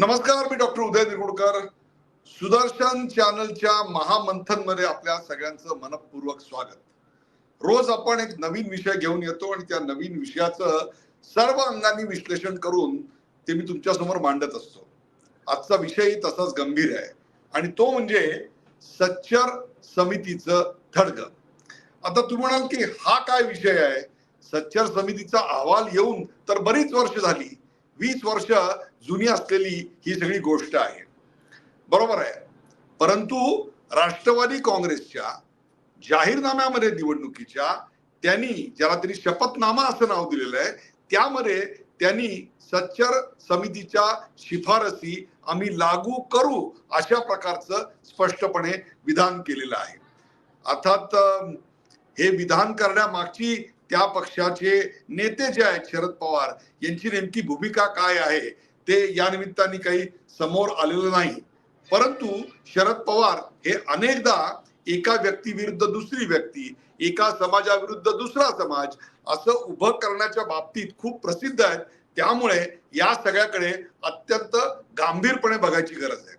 नमस्कार मी डॉक्टर उदय निरगुडकर सुदर्शन चॅनलच्या महामंथनमध्ये आपल्या सगळ्यांचं मनपूर्वक स्वागत. रोज आपण एक नवीन विषय घेऊन येतो आणि त्या नवीन विषयाचं सर्व अंगांनी विश्लेषण करून ते मी तुमच्यासमोर मांडत असतो. आजचा विषय तसाच गंभीर आहे. आणि तो म्हणजे सच्चर समितीचं थडग आता तुम्ही म्हणाल की हा काय विषय आहे? सच्चर समितीचा अहवाल येऊन तर बरीच वर्ष झाली. वीस वर्ष जुनी असलेली ही सगळी गोष्ट आहे. बरोबर आहे. परंतु राष्ट्रवादी काँग्रेसच्या जाहीरनाम्यामध्ये निवडणुकीच्या त्यांनी ज्याला त्यांनी शपथनामा असं नाव दिलेलं आहे त्यामध्ये त्यांनी सच्चर समितीच्या शिफारसी आम्ही लागू करू अशा प्रकारचं स्पष्टपणे विधान केलेलं आहे. अर्थात हे विधान करण्यामागची त्या पक्षाचे नेते जे आहेत शरद पवार यांची नेमकी भूमिका काय आहे ते या निमित्ताने काही समोर आलेलं नाही. परंतु शरद पवार हे अनेकदा एका व्यक्तीविरुद्ध दुसरी व्यक्ती एका समाजाविरुद्ध दुसरा समाज असं उभं करण्याच्या बाबतीत खूप प्रसिद्ध आहेत. त्यामुळे या सगळ्याकडे अत्यंत गांभीरपणे बघायची गरज आहे.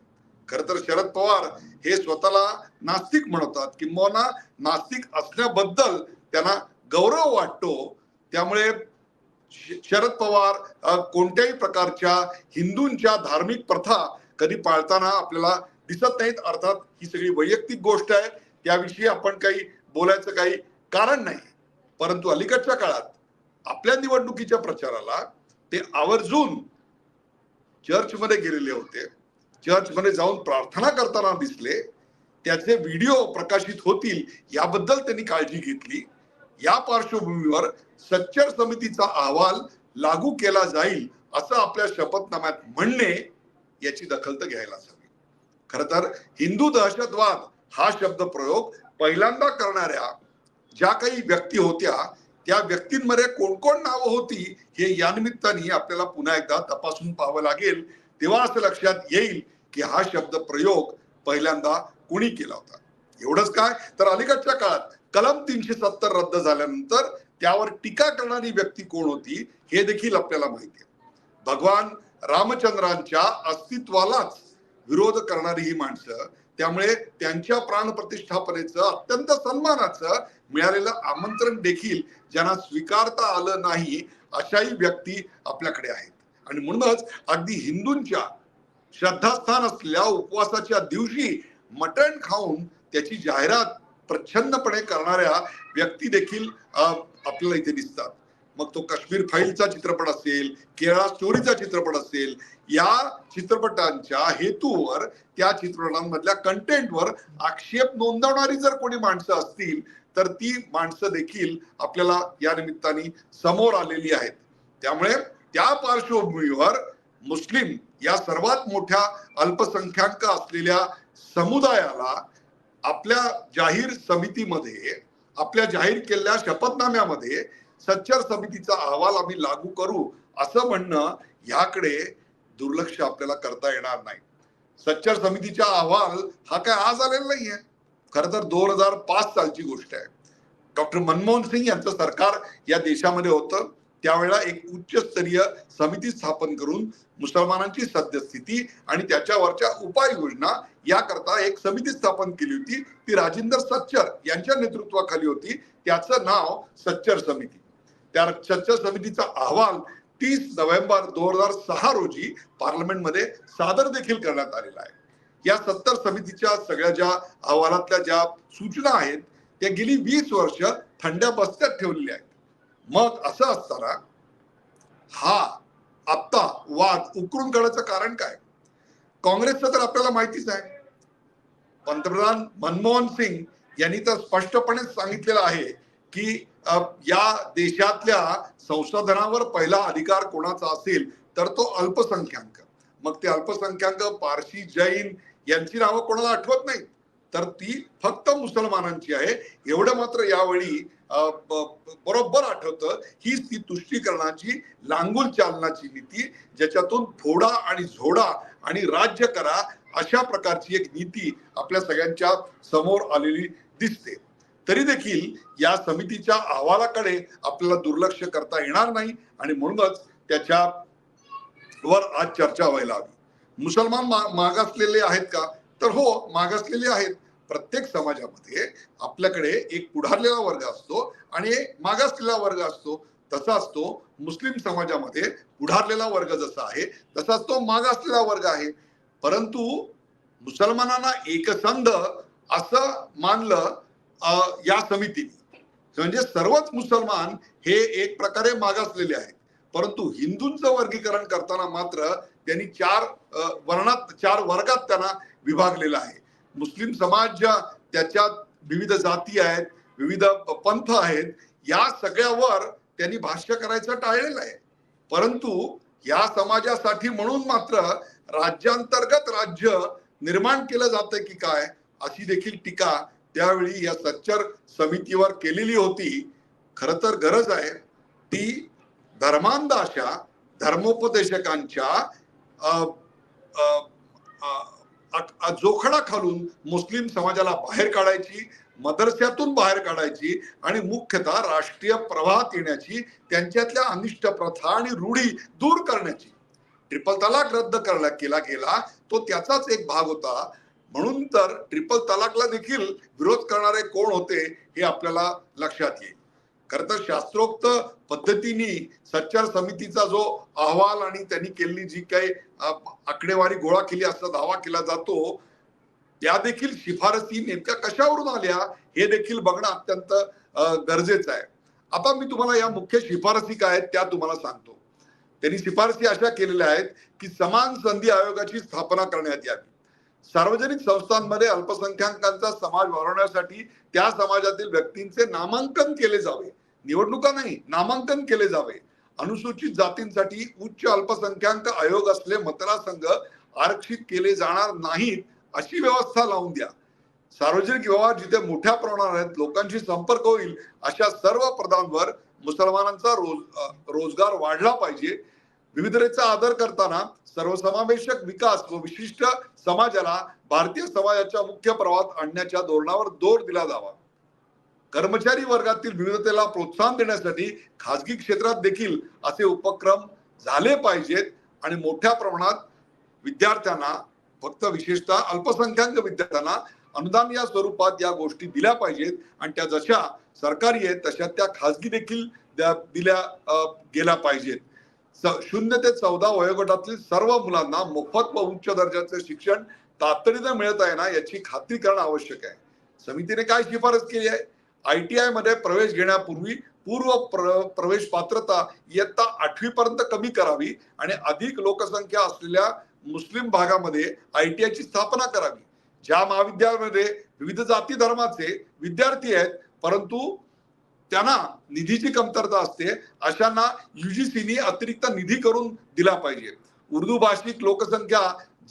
खर तर शरद पवार हे स्वतःला नास्तिक म्हणतात किंबहुना नास्तिक असण्याबद्दल त्यांना गौरव वाटतो. त्यामुळे श- शरद पवार कोणत्याही प्रकारच्या हिंदूंच्या धार्मिक प्रथा कधी पाळताना आपल्याला दिसत नाहीत. अर्थात ही सगळी वैयक्तिक गोष्ट आहे. त्याविषयी आपण काही बोलायचं काही कारण नाही. परंतु अलीकडच्या काळात आपल्या निवडणुकीच्या प्रचाराला ते आवर्जून चर्चमध्ये गेलेले होते. चर्चमध्ये जाऊन प्रार्थना करताना दिसले. त्याचे व्हिडिओ प्रकाशित होतील याबद्दल त्यांनी काळजी घेतली. या पार्श्वभूमीवर सच्चर समितीचा अहवाल लागू केला जाईल असं आपल्या शपथनाम्यात म्हणणे याची दखल तर घ्यायलाच हवी. खर तर हिंदू दहशतवाद हा शब्द प्रयोग पहिल्यांदा करणाऱ्या ज्या काही व्यक्ती होत्या त्या व्यक्तींमध्ये कोण कोण नावं होती हे या निमित्ताने आपल्याला पुन्हा एकदा तपासून पाहावं लागेल. तेव्हा असं लक्षात येईल की हा शब्द प्रयोग पहिल्यांदा कुणी केला होता. एवढंच काय? तर अलीकडच्या काळात कलम तीनशे सत्तर रद्द झाल्यानंतर त्यावर टीका करणारी व्यक्ती कोण होती हे देखील आपल्याला माहिती आहे. भगवान रामचंद्रांच्या अस्तित्वालाच विरोध करणारी ही माणसं त्यामुळे त्यांच्या प्राण प्रतिष्ठापनेचं अत्यंत सन्मानाचं मिळालेलं आमंत्रण देखील ज्यांना स्वीकारता आलं नाही अशाही व्यक्ती आपल्याकडे आहेत. आणि म्हणूनच अगदी हिंदूंच्या श्रद्धास्थान असलेल्या उपवासाच्या दिवशी मटण खाऊन त्याची जाहिरात प्रच्छन्नपणे करणाऱ्या व्यक्ती देखील आपल्याला इथे दिसतात. मग तो काश्मीर फाईलचा चित्रपट असेल केरळा स्टोरीचा चित्रपट असेल या चित्रपटांच्या हेतूवर त्या चित्रपटांमधल्या कंटेंटवर आक्षेप नोंदवणारी जर कोणी माणसं असतील तर ती माणसं देखील आपल्याला या निमित्ताने समोर आलेली आहेत. त्यामुळे त्या पार्श्वभूमीवर मुस्लिम या सर्वात मोठ्या अल्पसंख्याक असलेल्या समुदायाला आपल्या जाहीर समितीमध्ये आपल्या जाहीर केलेल्या शपथनाम्यामध्ये सच्चर समितीचा अहवाल आम्ही लागू करू असं म्हणणं ह्याकडे दुर्लक्ष आपल्याला करता येणार नाही. सच्चर समितीचा अहवाल हा काय आज आलेला नाहीये. खर तर दोन हजार पाच सालची गोष्ट आहे. डॉक्टर मनमोहन सिंग यांचं सरकार या देशामध्ये होतं. त्यावेळेला एक उच्चस्तरीय समिती स्थापन करून मुसलमानांची सद्यस्थिती आणि त्याच्यावरच्या उपाययोजना याकरता एक समिती स्थापन केली होती. ती राजेंद्र सच्चर यांच्या नेतृत्वाखाली होती. त्याचं नाव सच्चर समिती. त्या सच्चर समितीचा अहवाल तीस नोव्हेंबर दोन हजार सहा रोजी पार्लमेंटमध्ये सादर देखील करण्यात आलेला आहे. या सत्तर समितीच्या सगळ्या ज्या अहवालातल्या ज्या सूचना आहेत त्या गेली वीस वर्ष थंड्या बस्त्यात ठेवलेल्या आहेत. मग असं असताना हा आत्ता वाद उकरून काढायचं कारण काय? काँग्रेसचं तर आपल्याला माहितीच आहे. पंतप्रधान मनमोहन सिंग यांनी तर स्पष्टपणे सांगितलेलं आहे की या देशातल्या संशोधनावर पहिला अधिकार कोणाचा असेल तर तो अल्पसंख्याक. मग ते अल्पसंख्याक पारशी जैन यांची नावं कोणाला आठवत नाही तर ती फक्त मुसलमानांची आहे. एवढं मात्र यावेळी बरोबर आठवतं हीच ती तुष्टीकरणाची लांगूल चालनाची नीती ज्याच्यातून फोडा आणि झोडा आणि राज्य करा अशा प्रकारची एक नीती आपल्या सगळ्यांच्या समोर आलेली दिसते. तरी देखील या समितीच्या अहवालाकडे आपल्याला दुर्लक्ष करता येणार नाही आणि म्हणूनच त्याच्या वर आज चर्चा व्हायला हवी. मुसलमान मागासलेले आहेत का? तर हो मागासलेले आहेत. प्रत्येक समाजामध्ये आपल्याकडे एक पुढारलेला वर्ग असतो आणि एक मागासलेला वर्ग असतो. तसा असतो मुस्लिम समाजामध्ये पुढारलेला वर्ग जसा आहे तसाच तो मागासलेला वर्ग आहे. परंतु मुसलमानांना एकसंध असं मानलं या समितीने. म्हणजे सर्वच मुसलमान हे एक प्रकारे मागासलेले आहेत. परंतु हिंदूंचं वर्गीकरण करताना मात्र त्यांनी चार वर्णात चार वर्गात त्यांना विभागलेलं आहे. मुस्लिम समाज ज्या त्याच्यात विविध जाती आहेत विविध पंथ आहेत या सगळ्यावर त्यांनी भाष्य करायचं टाळलेलं आहे. परंतु या समाजासाठी म्हणून मात्र राज्यांतर्गत राज्य निर्माण केलं जातंय की काय अशी देखील टीका त्यावेळी या सच्चर समितीवर केलेली होती. खर तर गरज आहे. ती धर्मांध अशा धर्मोपदेशकांच्या जोखडा खालून मुस्लिम समाजाला बाहेर काढायची मदरस्यातून बाहेर काढायची आणि मुख्यतः राष्ट्रीय प्रवाहात येण्याची त्यांच्यातल्या अनिष्ट प्रथा आणि रूढी दूर करण्याची. ट्रिपल तलाक रद्द करण्यात केला गेला तो त्याचाच एक भाग होता. म्हणून तर ट्रिपल तलाकला देखील विरोध करणारे कोण होते हे आपल्याला लक्षात येईल. खर तर शास्त्रोक्त पद्धतीने सच्चार समितीचा जो अहवाल आणि त्यांनी केलेली जी काही आकडेवारी गोळा केली असा दावा केला जातो त्या देखील शिफारसी नेमक्या कशावरून आल्या हे देखील बघणं अत्यंत गरजेचं आहे. आता मी तुम्हाला या मुख्य शिफारसी काय आहेत त्या तुम्हाला सांगतो. त्यांनी शिफारसी अशा केलेल्या आहेत की समान संधी आयोगाची स्थापना करण्यात यावी. सार्वजनिक संस्थांमध्ये अल्पसंख्याकांचा समाज वाढवण्यासाठी त्या समाजातील व्यक्तींचे नामांकन केले जावे. निवडणुका नाही नामांकन केले जावे. अनुसूचित जातींसाठी उच्च अल्पसंख्याक आयोग असले मतदारसंघ आरक्षित केले जाणार नाहीत अशी व्यवस्था लावून द्या. सार्वजनिक व्यवहार जिथे मोठ्या प्रमाणात लोकांशी संपर्क होईल अशा सर्व पदांवर मुसलमानांचा रोज रोजगार वाढला पाहिजे. विविधतेचा आदर करताना सर्वसमावेशक विकास व विशिष्ट समाजाला भारतीय समाजाच्या मुख्य प्रवाहात आणण्याच्या धोरणावर जोर दिला जावा. कर्मचारी वर्गातील विविधतेला प्रोत्साहन देण्यासाठी खाजगी क्षेत्रात देखील असे उपक्रम झाले पाहिजेत आणि मोठ्या प्रमाणात विद्यार्थ्यांना फक्त विशेषतः अल्पसंख्याक विद्यार्थ्यांना अनुदान या स्वरूपात या गोष्टी दिल्या पाहिजेत. आणि त्या जशा सरकारी आहेत तशा त्या खाजगी देखील दिल्या गेल्या पाहिजेत. शून्य ते चौदा वयोगटातील सर्व मुलांना मोफत व उच्च दर्जाचे शिक्षण तातडीनं मिळत आहे ना याची खात्री करणं आवश्यक आहे. समितीने काय शिफारस केली आहे? आय टी आयमध्ये प्रवेश घेण्यापूर्वी पूर्व प्र, प्रवेश पात्रता इयत्ता आठवी पर्यंत कमी करावी आणि अधिक लोकसंख्या असलेल्या मुस्लिम भागामध्ये आय टी आयची स्थापना करावी. ज्या महाविद्यालयामध्ये विविध जाती धर्माचे विद्यार्थी आहेत परंतु त्यांना निधीची कमतरता असते अशांना युजीसीनी अतिरिक्त निधी करून दिला पाहिजे. उर्दू भाषिक लोकसंख्या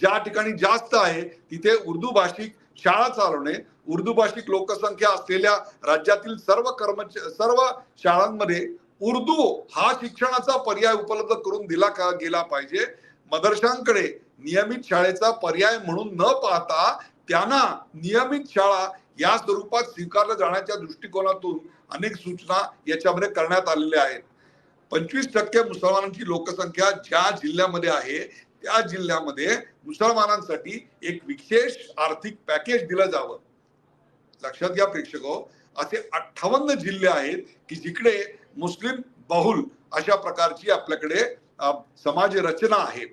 ज्या ठिकाणी जास्त आहे तिथे उर्दू भाषिक शाळा चालवणे उर्दू भाषिक लोकसंख्या असलेल्या राज्यातील सर्व कर्मचारी सर्व शाळांमध्ये उर्दू हा शिक्षणाचा पर्याय उपलब्ध करून दिला का गेला पाहिजे. मदरशांकडे नियमित शाळेचा पर्याय म्हणून न पाहता त्यांना नियमित शाळा या स्वरूपात स्वीकारल्या जाण्याच्या दृष्टिकोनातून अनेक सूचना याच्यामध्ये करण्यात आलेल्या आहेत. पंचवीस टक्के मुसलमानांची लोकसंख्या ज्या जिल्ह्यामध्ये आहे त्या जिल्ह्यामध्ये मुसलमानांसाठी एक विशेष आर्थिक पॅकेज दिलं जावं. लक्षात घ्या प्रेक्षक हो असे अठ्ठावन्न जिल्हे आहेत की जिकडे मुस्लिम बहुल अशा प्रकारची आपल्याकडे समाज रचना आहे.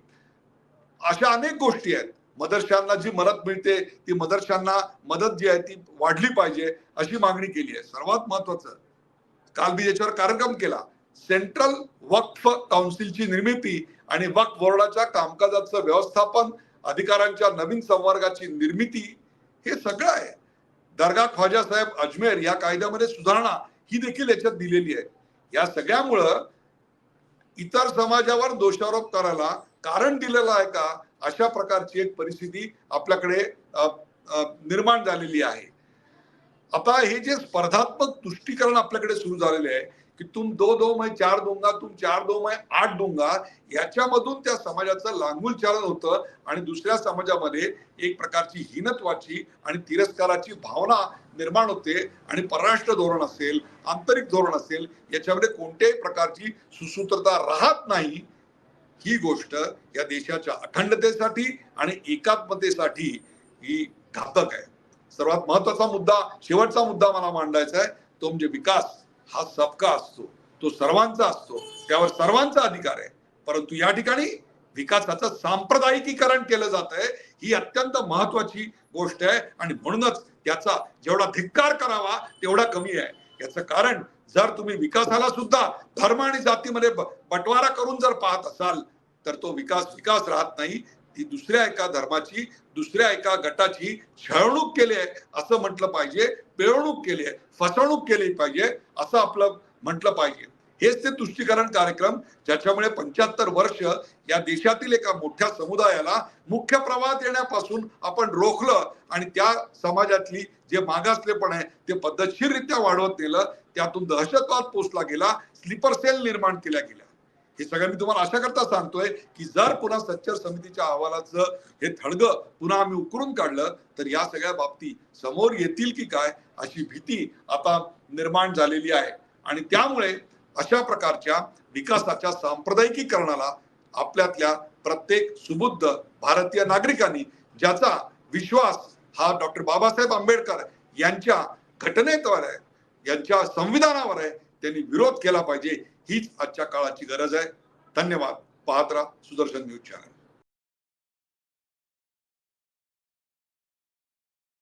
अशा अनेक गोष्टी आहेत. मदरशांना जी मदत मिळते ती मदरशांना मदत जी आहे ती वाढली पाहिजे अशी मागणी केली आहे. सर्वात महत्वाचं काल मी याच्यावर कार्यक्रम केला. सेंट्रल वक्फ काउन्सिलची निर्मिती आणि वक्फ बोर्डाच्या कामकाजाचं व्यवस्थापन अधिकारांच्या नवीन संवर्गाची निर्मिती हे सगळं आहे. दर्गा ख्वाजा साहेब अजमेर या कायद्यामध्ये सुधारणा ही देखील याच्यात दिलेली आहे. या सगळ्यामुळं इतर समाजावर दोषारोप करायला कारण दिलेलं आहे का अशा प्रकारची एक परिस्थिती आपल्याकडे निर्माण झालेली आहे. आता हे जे स्पर्धात्मक तुष्टीकरण आपल्याकडे सुरू झालेले आहे की तुम दो दो मैं चार दूंगा तुम चार दो मैं आठ दूंगा याच्यामधून त्या समाजाचं लांगूल चालन होतं आणि दुसऱ्या समाजामध्ये एक प्रकारची हीनत्वाची आणि तिरस्काराची भावना निर्माण होते आणि परराष्ट्र धोरण असेल आंतरिक धोरण असेल याच्यामध्ये कोणत्याही प्रकारची सुसूत्रता राहत नाही. ही गोष्ट या देशाच्या अखंडतेसाठी आणि एकात्मतेसाठी ही घातक आहे. सर्वात महत्त्वाचा मुद्दा शेवटचा मुद्दा मला मांडायचा आहे तो म्हणजे विकास. हा सबका असतो. तो सर्वांचा असतो. त्यावर सर्वांचा अधिकार आहे. परंतु या ठिकाणी विकासाचं सांप्रदायिकीकरण केलं जात आहे ही अत्यंत महत्वाची गोष्ट आहे. आणि म्हणूनच त्याचा जेवढा धिक्कार करावा तेवढा कमी आहे. याचं कारण जर तुम्ही विकासाला सुद्धा धर्म आणि जातीमध्ये बटवारा बंटवारा करून जर पाहत असाल तर तो विकास विकास राहत नाही. ही दुसऱ्या एका धर्माची दुसऱ्या एका गटाची छळवणूक केली आहे असं म्हटलं पाहिजे पिळवणूक केली आहे फसवणूक केली पाहिजे असं आपलं म्हटलं पाहिजे. हेच ते तुष्टीकरण कार्यक्रम ज्याच्यामुळे पंच्याहत्तर वर्ष या देशातील एका मोठ्या समुदायाला मुख्य प्रवाहात येण्यापासून आपण रोखलं आणि त्या समाजातली जे मागासलेपण आहे ते पद्धतशीररित्या वाढवत नेलं. त्यातून दहशतवाद पोचला गेला स्लीपर सेल निर्माण केल्या गेल्या. हे सगळं मी तुम्हाला अशा करता सांगतोय की जर पुन्हा सच्चर समितीच्या अहवालाचं हे थडग पुन्हा आम्ही उकरून काढलं तर या सगळ्या बाबती समोर येतील की काय अशी भीती आता निर्माण झालेली आहे. आणि त्यामुळे अशा प्रकारच्या विकासाच्या सांप्रदायिकीकरणाला आपल्यातल्या प्रत्येक सुबुद्ध भारतीय नागरिकांनी ज्याचा विश्वास हा डॉक्टर बाबासाहेब आंबेडकर यांच्या घटनेवर आहे यांच्या संविधानावर आहे त्यांनी विरोध केला पाहिजे. हीच आजच्या काळाची गरज आहे. धन्यवाद. पाहत राहा. Sudarshan news channel.